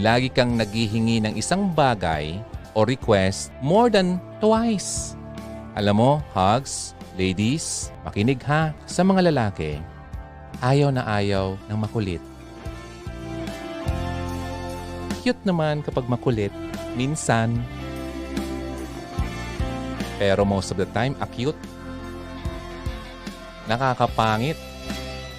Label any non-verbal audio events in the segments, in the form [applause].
lagi kang naghihingi ng isang bagay o request more than twice. Alam mo, hugs, ladies, makinig ha sa mga lalaki. Ayaw na ayaw ng makulit. Cute naman kapag makulit. Minsan. Pero most of the time, acute. Nakakapangit.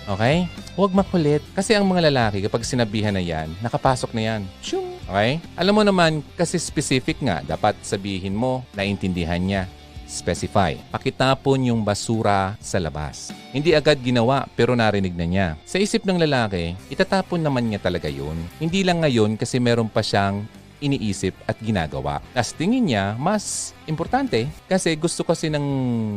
Okay? Huwag makulit. Kasi ang mga lalaki, kapag sinabihan na yan, nakapasok na yan. Shung! Okay? Alam mo naman, kasi specific nga, dapat sabihin mo, naintindihan niya. Specify. Pakitapon yung basura sa labas. Hindi agad ginawa pero narinig na niya. Sa isip ng lalaki, itatapon naman niya talaga yun. Hindi lang ngayon kasi meron pa siyang iniisip at ginagawa. As tingin niya, mas importante kasi gusto kasi ng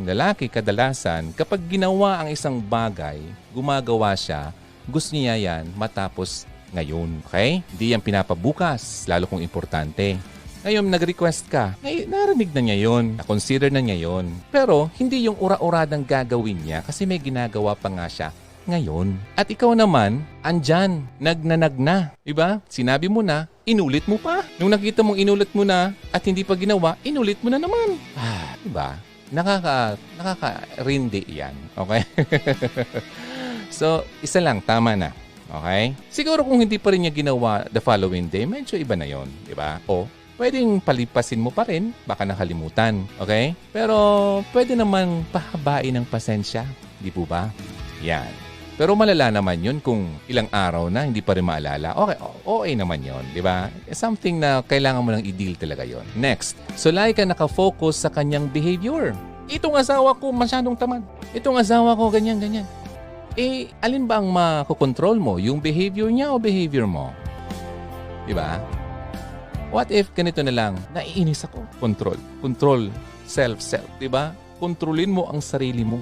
lalaki kadalasan kapag ginawa ang isang bagay, gumagawa siya, gusto niya yan matapos ngayon. Okay? Hindi yan pinapabukas, lalo kung importante. Ngayon, nag-request ka. Ngay, narinig na niya yun. Na-consider na niya yun. Pero, hindi yung ura-uradang gagawin niya kasi may ginagawa pa nga siya ngayon. At ikaw naman, andyan, nagnanag na. Diba? Sinabi mo na, inulit mo pa. Nung nakita mong inulit mo na at hindi pa ginawa, inulit mo na naman. Ah, diba? Nakaka, nakaka-rindi yan. Okay? [laughs] so, isa lang, tama na. Okay? Siguro kung hindi pa rin niya ginawa the following day, medyo iba na yon, di ba? O, pwedeng palipasin mo pa rin, baka nakalimutan. Okay? Pero, pwede naman pahabain ng pasensya. Di po ba? Yan. Pero malala naman yun kung ilang araw na hindi pa rin maalala. Okay, okay naman yun, di ba? Something na kailangan mo lang i-deal talaga yon. Next, so like ka nakafocus sa kanyang behavior. Itong asawa ko masyadong tamad. Itong asawa ko ganyan, ganyan. Eh, alin ba ang makokontrol mo? Yung behavior niya o behavior mo? Di ba? What if ganito na lang, naiinis ako? Control. Control. Self-self. Di ba? Kontrolin mo ang sarili mo.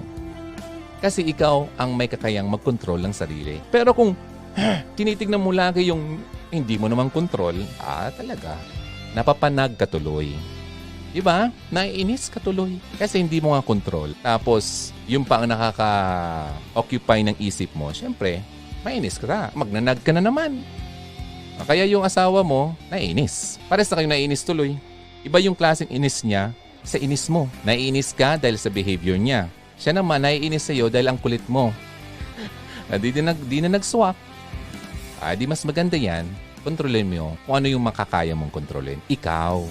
Kasi ikaw ang may kakayang mag-control ng sarili. Pero kung [clears throat] tinitignan mo lagi yung hindi mo namang control, ah talaga, napapanag ka tuloy. Diba? Naiinis ka tuloy. Kasi hindi mo nga control. Tapos, yung pa ang nakaka-occupy ng isip mo, syempre, mainis ka na. Magnanag ka na naman. Kaya yung asawa mo, naiinis. Pares na kayo naiinis tuloy. Iba yung klaseng inis niya sa inis mo. Naiinis ka dahil sa behavior niya. Siya naman naiinis sa'yo dahil ang kulit mo. Ah, di, di, nag, di na nag-swap. Ah, di mas maganda yan. Kontrolin mo kung ano yung makakaya mong kontrolin. Ikaw.